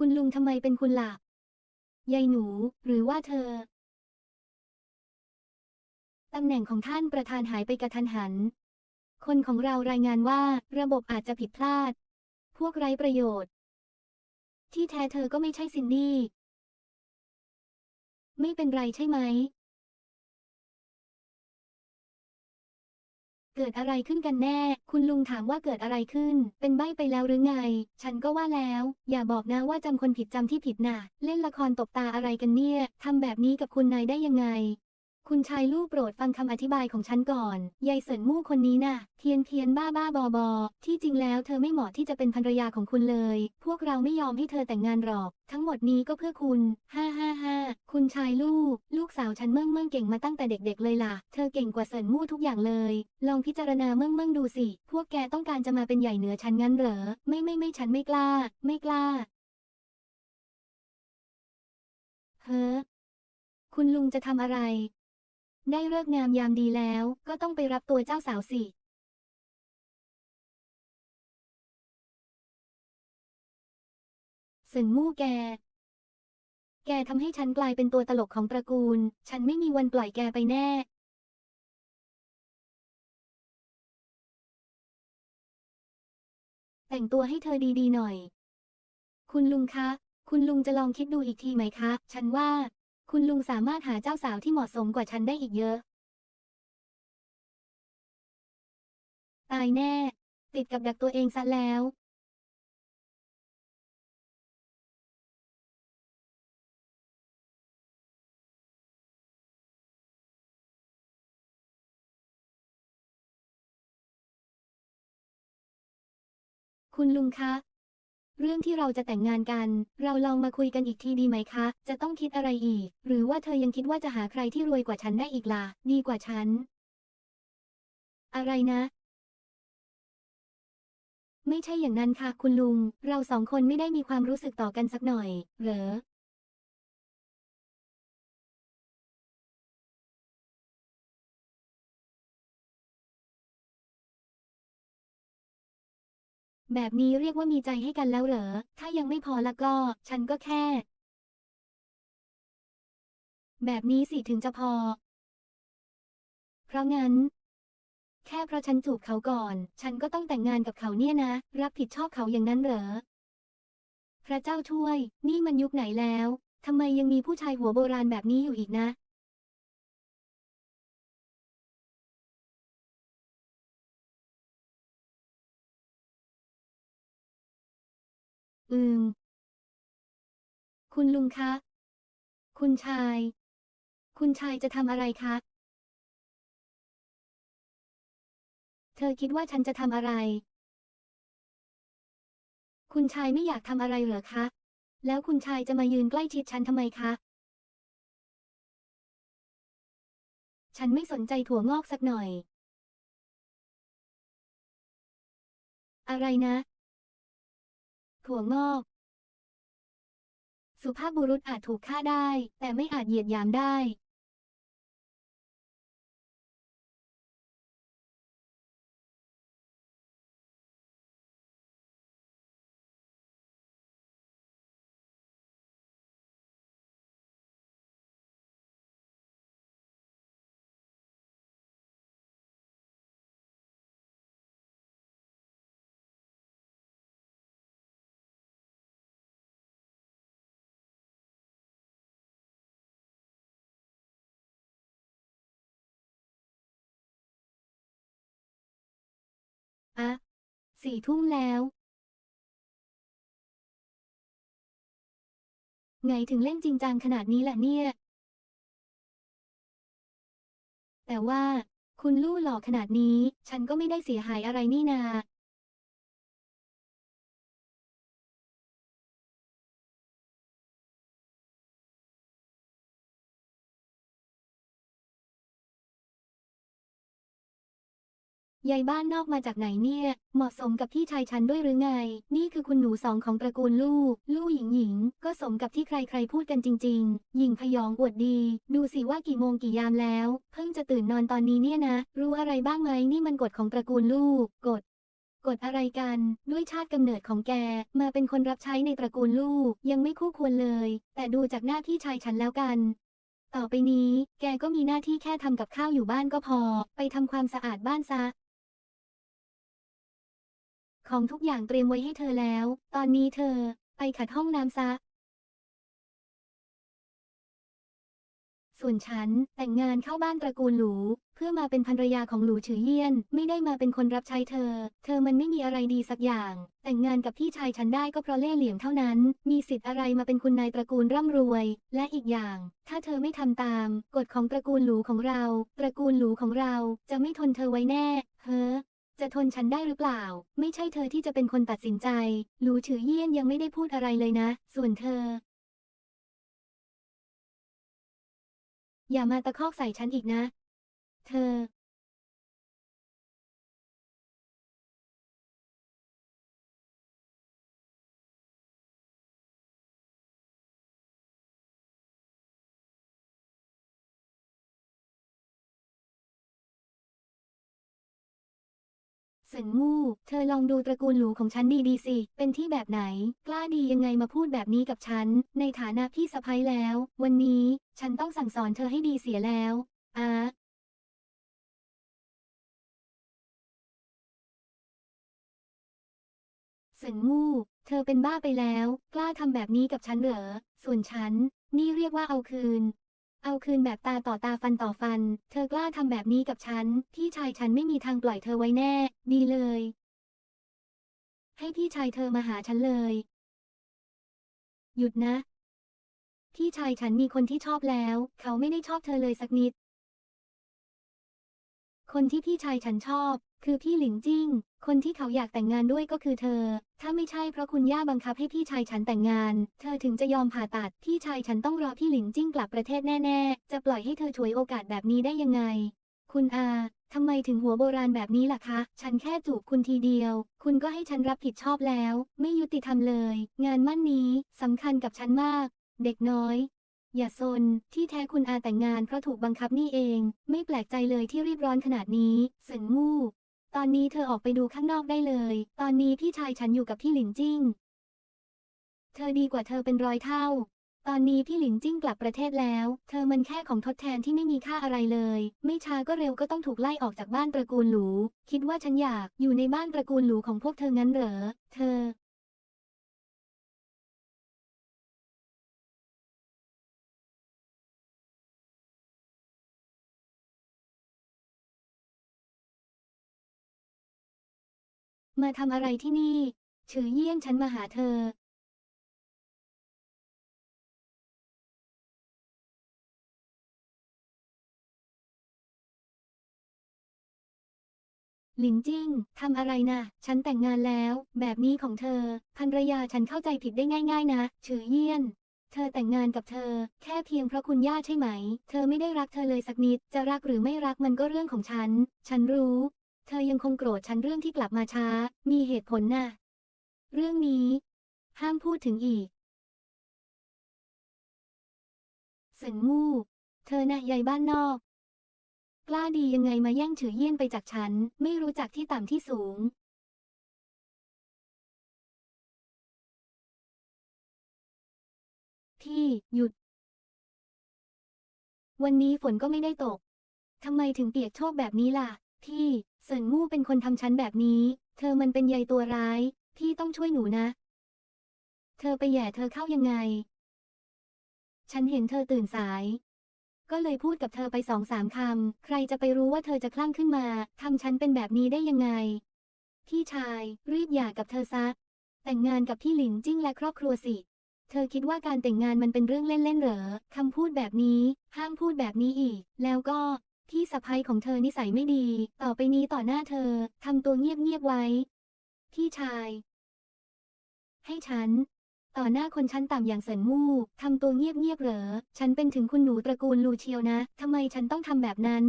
คุณลุงทำไมเป็นคุณหลักยายหนู หรือว่าเธอ ตำแหน่งของท่านประธานหายไปกระทันหัน คนของเรารายงานว่าระบบอาจจะผิดพลาด พวกไร้ประโยชน์ ที่แท้เธอก็ไม่ใช่ซินดี้ ไม่เป็นไรใช่ไหม เกิดอะไรขึ้นกันแน่ คุณลุงถามว่าเกิดอะไรขึ้น เป็นใบ้ไปแล้วหรือไง ฉันก็ว่าแล้ว อย่าบอกนะว่าจำคนผิดจำที่ผิดน่ะ เล่นละครตบตาอะไรกันเนี่ย ทำแบบนี้กับคุณนายได้ยังไง คุณชายลูกโปรดฟังคำอธิบายของฉันก่อน ยายเสินมู่คนนี้น่ะ เทียนเทียนบ้าบ้าบอบอ ที่จริงแล้วเธอไม่เหมาะที่จะเป็นภรรยาของคุณเลย พวกเราไม่ยอมให้เธอแต่งงานหรอก ทั้งหมดนี้ก็เพื่อคุณ ฮ่าฮ่าฮ่าคุณชายลูก ลูกสาวฉันเมื่งเมื่งเก่งมาตั้งแต่เด็กๆเลยล่ะ เธอเก่งกว่าเสินมู่ทุกอย่างเลย ลองพิจารณาเมื่งเมื่งดูสิ พวกแกต้องการจะมาเป็นใหญ่เหนือฉันงั้นเหรอ ไม่ไม่ไม่ฉันไม่กล้า ไม่กล้า เฮ้อคุณลุงจะทำอะไร ได้เลิกงามยามดีแล้ว ก็ต้องไปรับตัวเจ้าสาวสิสินมู่แก แกทำให้ฉันกลายเป็นตัวตลกของตระกูล ฉันไม่มีวันปล่อยแกไปแน่ แต่งตัวให้เธอดีๆหน่อย คุณลุงคะ คุณลุงจะลองคิดดูอีกทีไหมคะ ฉันว่า คุณลุงสามารถหาเจ้าสาวที่เหมาะสมกว่าฉันได้อีกเยอะ ตายแน่ ติดกับดักตัวเองซะแล้ว คุณลุงคะ เรื่องที่เราจะแต่งงานกัน เราลองมาคุยกันอีกทีดีไหมคะ จะต้องคิดอะไรอีก หรือว่าเธอยังคิดว่าจะหาใครที่รวยกว่าฉันได้อีกล่ะ ดีกว่าฉัน อะไรนะ ไม่ใช่อย่างนั้นค่ะคุณลุง เราสองคนไม่ได้มีความรู้สึกต่อกันสักหน่อย เหรอ แบบนี้เรียกว่ามีใจให้กันแล้วเหรอ ถ้ายังไม่พอละก็ ฉันก็แค่ แบบนี้สิถึงจะพอ เพราะงั้น แค่เพราะฉันจูบเขาก่อน ฉันก็ต้องแต่งงานกับเขาเนี่ยนะ รับผิดชอบเขาอย่างนั้นเหรอ พระเจ้าช่วย นี่มันยุคไหนแล้วทำไมยังมีผู้ชายหัวโบราณแบบนี้อยู่อีกนะ อืม คุณลุงคะ คุณชาย คุณชายจะทำอะไรคะ เธอคิดว่าฉันจะทำอะไร คุณชายไม่อยากทำอะไรเหรอคะ แล้วคุณชายจะมายืนใกล้ชิดฉันทำไมคะ ฉันไม่สนใจถั่วงอกสักหน่อย อะไรนะ ถั่วงอก สุภาพบุรุษอาจถูกฆ่าได้ แต่ไม่อาจเหยียดหยามได้ สี่ทุ่มแล้ว ไงถึงเล่นจริงจังขนาดนี้ล่ะเนี่ย แต่ว่า คุณลู่หล่อขนาดนี้ ฉันก็ไม่ได้เสียหายอะไรนี่นา ยายบ้านนอกมาจากไหนเนี่ย เหมาะสมกับพี่ชายฉันด้วยหรือไง นี่คือคุณหนูสองของตระกูลลู่ลู่หญิงหญิง ก็สมกับที่ใครๆพูดกันจริง ๆ หญิงพยองอวดดี ดูสิว่ากี่โมงกี่ยามแล้ว เพิ่งจะตื่นนอนตอนนี้เนี่ยนะ รู้อะไรบ้างไหมนี่มันกฎของตระกูลลู่กฎกฎอะไรกัน ด้วยชาติกำเนิดของแก มาเป็นคนรับใช้ในตระกูลลูก ยังไม่คู่ควรเลย แต่ดูจากหน้าพี่ชายฉันแล้วกัน ต่อไปนี้ แกก็มีหน้าที่แค่ทำกับข้าวอยู่บ้านก็พอ ไปทำความสะอาดบ้านซะ ของทุกอย่างเตรียมไว้ให้เธอแล้ว ตอนนี้เธอ ไปขัดห้องน้ำซะ ส่วนฉัน แต่งงานเข้าบ้านตระกูลหลู เพื่อมาเป็นภรรยาของหลูฉือเยี่ยน ไม่ได้มาเป็นคนรับใช้เธอ เธอมันไม่มีอะไรดีสักอย่าง แต่งงานกับพี่ชายฉันได้ก็เพราะเล่ห์เหลี่ยมเท่านั้น มีสิทธิ์อะไรมาเป็นคุณนายตระกูลร่ำรวย และอีกอย่าง ถ้าเธอไม่ทำตาม กฎของตระกูลหลูของเรา ตระกูลหลูของเราจะไม่ทนเธอไว้แน่ เฮ้อ จะทนฉันได้หรือเปล่า ไม่ใช่เธอที่จะเป็นคนตัดสินใจ หลูฉือเยี่ยนยังไม่ได้พูดอะไรเลยนะ ส่วนเธอ อย่ามาตะคอกใส่ฉันอีกนะ เธอ เสินมู่เธอลองดูตระกูลหลูของฉันดีๆสิ เป็นที่แบบไหน กล้าดียังไงมาพูดแบบนี้กับฉัน ในฐานะพี่สะใภ้แล้ว วันนี้ฉันต้องสั่งสอนเธอให้ดีเสียแล้วอาเสินมู่เธอเป็นบ้าไปแล้ว กล้าทำแบบนี้กับฉันเหรอ ส่วนฉัน นี่เรียกว่าเอาคืน เอาคืนแบบตาต่อตาฟันต่อฟัน เธอกล้าทำแบบนี้กับฉัน พี่ชายฉันไม่มีทางปล่อยเธอไว้แน่ ดีเลย ให้พี่ชายเธอมาหาฉันเลย หยุดนะ พี่ชายฉันมีคนที่ชอบแล้ว เขาไม่ได้ชอบเธอเลยสักนิด คนที่พี่ชายฉันชอบ คือพี่หลิงจิ้ง คนที่เขาอยากแต่งงานด้วยก็คือเธอ ถ้าไม่ใช่เพราะคุณย่าบังคับให้พี่ชายฉันแต่งงาน เธอถึงจะยอมผ่าตัด พี่ชายฉันต้องรอพี่หลิงจิ้งกลับประเทศแน่ ๆ จะปล่อยให้เธอฉวยโอกาสแบบนี้ได้ยังไง คุณอาทำไมถึงหัวโบราณแบบนี้ล่ะคะ ฉันแค่จูบคุณทีเดียว คุณก็ให้ฉันรับผิดชอบแล้ว ไม่ยุติธรรมเลย งานมั่นนี้สำคัญกับฉันมาก เด็กน้อย อย่าซน ที่แท้คุณอาแต่งงานเพราะถูกบังคับนี่เอง ไม่แปลกใจเลยที่รีบร้อนขนาดนี้ เสินมู่ ตอนนี้เธอออกไปดูข้างนอกได้เลย ตอนนี้พี่ชายฉันอยู่กับพี่หลินจิ้ง เธอดีกว่าเธอเป็นร้อยเท่า ตอนนี้พี่หลินจิ้งกลับประเทศแล้ว เธอมันแค่ของทดแทนที่ไม่มีค่าอะไรเลย ไม่ช้าก็เร็วก็ต้องถูกไล่ออกจากบ้านตระกูลหลู คิดว่าฉันอยากอยู่ในบ้านตระกูลหลูของพวกเธองั้นเหรอ เธอ มาทำอะไรที่นี่ฉือเยี่ยนฉันมาหาเธอ หลินจิ้งทำอะไรนะฉันแต่งงานแล้ว แบบนี้ของเธอภรรยาฉันเข้าใจผิดได้ง่าย ๆ นะฉือเยี่ยนเธอแต่งงานกับเธอ แค่เพียงเพราะคุณย่าใช่ไหม เธอไม่ได้รักเธอเลยสักนิด จะรักหรือไม่รักมันก็เรื่องของฉัน ฉันรู้ เธอยังคงโกรธฉันเรื่องที่กลับมาช้า มีเหตุผลน่ะ เรื่องนี้ ห้ามพูดถึงอีกสินมู่ เธอน่ะยายบ้านนอก กล้าดียังไงมาแย่งฉือเยี่ยนไปจากฉัน ไม่รู้จักที่ต่ำที่สูง พี่หยุด วันนี้ฝนก็ไม่ได้ตก ทำไมถึงเปียกโชกแบบนี้ล่ะ พี่ เสินมู่เป็นคนทำฉันแบบนี้ เธอมันเป็นใยตัวร้าย พี่ต้องช่วยหนูนะ เธอไปแย่เธอเข้ายังไง ฉันเห็นเธอตื่นสาย ก็เลยพูดกับเธอไปสองสามคำ ใครจะไปรู้ว่าเธอจะคลั่งขึ้นมา ทำฉันเป็นแบบนี้ได้ยังไง พี่ชาย รีบหย่ากับเธอซะ แต่งงานกับพี่หลินจิ้งและครอบครัวสิ เธอคิดว่าการแต่งงานมันเป็นเรื่องเล่นๆเหรอ คำพูดแบบนี้ ห้ามพูดแบบนี้อีก แล้วก็ พี่สะใภ้ของเธอนิสัยไม่ดี ต่อไปนี้ต่อหน้าเธอทำตัวเงียบๆไว้ พี่ชาย ให้ฉัน ต่อหน้าคนชั้นต่ำอย่างเสินมู่ทำตัวเงียบๆเหรอ ฉันเป็นถึงคุณหนูตระกูลลูเชียวนะทำไมฉันต้องทำแบบนั้น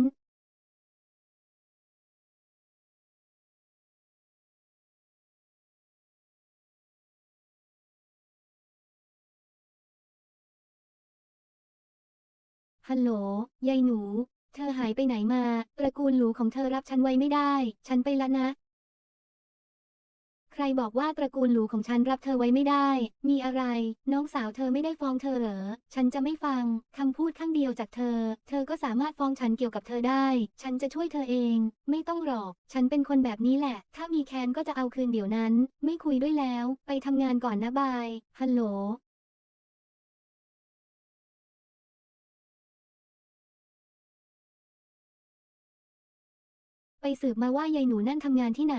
ฮัลโหล ยายหนู เธอหายไปไหนมา ตระกูลหลูของเธอรับฉันไว้ไม่ได้ ฉันไปละนะ ใครบอกว่าตระกูลหลูของฉันรับเธอไว้ไม่ได้ มีอะไร น้องสาวเธอไม่ได้ฟ้องเธอเหรอ ฉันจะไม่ฟังคำพูดข้างเดียวจากเธอ เธอก็สามารถฟ้องฉันเกี่ยวกับเธอได้ ฉันจะช่วยเธอเอง ไม่ต้องหรอก ฉันเป็นคนแบบนี้แหละ ถ้ามีแค้นก็จะเอาคืนเดี๋ยวนั้น ไม่คุยด้วยแล้ว ไปทำงานก่อนนะบาย ฮัลโหล ไปสืบมาว่ายายหนูนั่นทำงานที่ไหน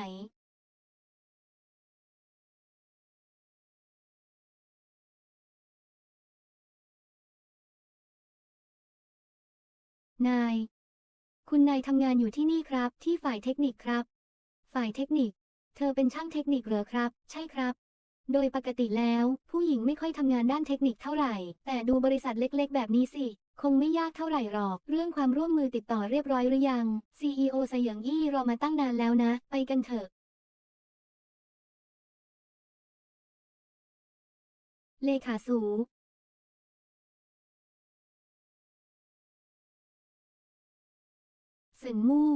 นาย คุณนายทำงานอยู่ที่นี่ครับ ที่ฝ่ายเทคนิคครับ ฝ่ายเทคนิค เธอเป็นช่างเทคนิคเหรอครับ ใช่ครับ โดยปกติแล้ว ผู้หญิงไม่ค่อยทำงานด้านเทคนิคเท่าไหร่ แต่ดูบริษัทเล็ก ๆ แบบนี้สิ คงไม่ยากเท่าไหร่หรอก เรื่องความร่วมมือติดต่อเรียบร้อยหรือยัง CEO สยองอี้รอมาตั้งนานแล้วนะ ไปกันเถอะ เลขาสูสินมู่